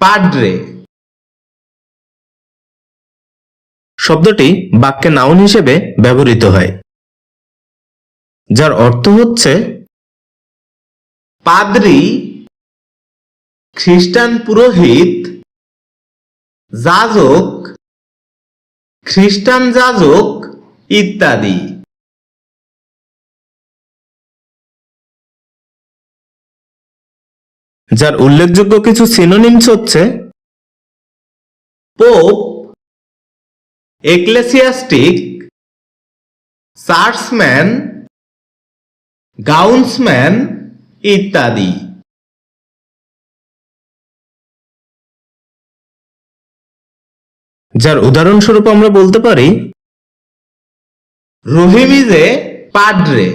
পাড্রে। শব্দটি বাক্যে নাউন হিসেবে ব্যবহৃত হয়, যার অর্থ হচ্ছে, পাদ্রি খ্রিস্টান পুরোহিত যাজক, খ্রিস্টান যাজক ইত্যাদি। যার উল্লেখযোগ্য কিছু সিনোনিমস হচ্ছে পোপ এক্লেসিয়াস্টিক চার্চম্যান গাউন্সম্যান ইত্যাদি। যার উদাহরণস্বরূপ আমরা বলতে পারি রহিমিজে পাড্রে।